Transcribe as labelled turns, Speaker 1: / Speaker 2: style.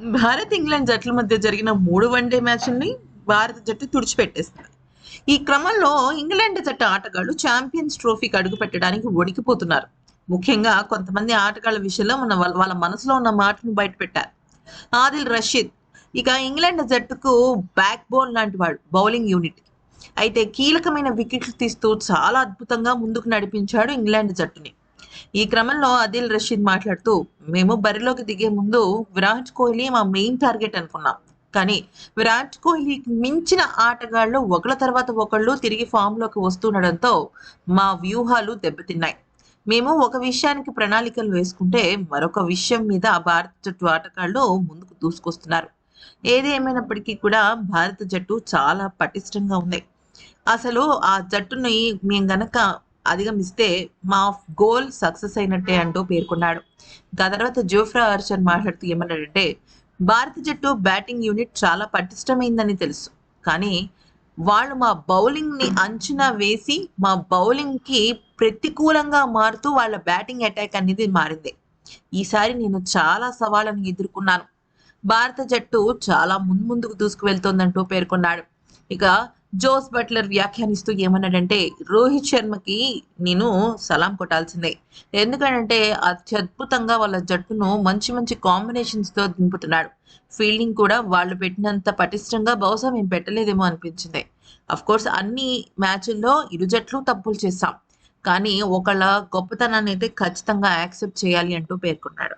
Speaker 1: Bharat England జట్ల మధ్య జరిగిన మూడు వన్డే మ్యాచ్ని భారత జట్టు తుడిచిపెట్టేస్తుంది ఈ క్రమంలో ఇంగ్లాండ్ జట్టు ఆటగాళ్ళు ఛాంపియన్స్ ట్రోఫీకి అడుగు పెట్టడానికి వణికిపోతున్నారు. ముఖ్యంగా కొంతమంది ఆటగాళ్ళ విషయంలో మన వాళ్ళ వాళ్ళ మనసులో ఉన్న మాటను బయటపెట్టారు. ఆదిల్ రషీద్ ఇక ఇంగ్లాండ్ జట్టుకు బ్యాక్ బోన్ లాంటి వాడు బౌలింగ్ యూనిట్. అయితే కీలకమైన వికెట్లు తీస్తూ చాలా అద్భుతంగా ముందుకు నడిపించాడు ఇంగ్లాండ్ జట్టుని. ఈ క్రమంలో అదిల్ రషీద్ మాట్లాడుతూ మేము బరిలోకి దిగే ముందు విరాట్ కోహ్లీ మా మెయిన్ టార్గెట్ అనుకున్నాం. కానీ విరాట్ కోహ్లీకి మించిన ఆటగాళ్ళు ఒకళ్ళ తర్వాత ఒకళ్ళు తిరిగి ఫామ్లోకి వస్తుండడంతో మా వ్యూహాలు దెబ్బతిన్నాయి. మేము ఒక విషయానికి ప్రణాళికలు వేసుకుంటే మరొక విషయం మీద భారత జట్టు ఆటగాళ్ళు ముందుకు దూసుకొస్తున్నారు. ఏది కూడా భారత జట్టు చాలా పటిష్టంగా ఉంది. అసలు ఆ జట్టుని మేము గనక అధిగమిస్తే మా గోల్ సక్సెస్ అయినట్టే అంటూ పేర్కొన్నాడు. ఇంకా తర్వాత జోఫ్రా ఆర్చర్ మాట్లాడుతూ ఏమన్నాడంటే భారత జట్టు బ్యాటింగ్ యూనిట్ చాలా పటిష్టమైందని తెలుసు. కానీ వాళ్ళు మా బౌలింగ్ని అంచనా వేసి మా బౌలింగ్కి ప్రతికూలంగా మారుతూ వాళ్ళ బ్యాటింగ్ అటాక్ అనేది మారింది. ఈసారి నేను చాలా సవాళ్ళను ఎదుర్కొన్నాను. భారత జట్టు చాలా మున్ముందుకు దూసుకువెళ్తోందంటూ పేర్కొన్నాడు. ఇక జోస్ బట్లర్ వ్యాఖ్యానిస్తూ ఏమన్నాడంటే రోహిత్ శర్మకి నేను సలాం కొట్టాల్సిందే. ఎందుకంటే అత్యద్భుతంగా వాళ్ళ జట్టును మంచి మంచి కాంబినేషన్స్తో దింపుతున్నాడు. ఫీల్డింగ్ కూడా వాళ్ళు పెట్టినంత పటిష్టంగా బహుశా మేము పెట్టలేదేమో అనిపించింది. కోర్స్ అన్ని మ్యాచ్ల్లో ఇరు జట్లు తప్పులు చేశాం. కానీ ఒకళ్ళ గొప్పతనాన్ని అయితే ఖచ్చితంగా యాక్సెప్ట్ చేయాలి అంటూ పేర్కొన్నాడు.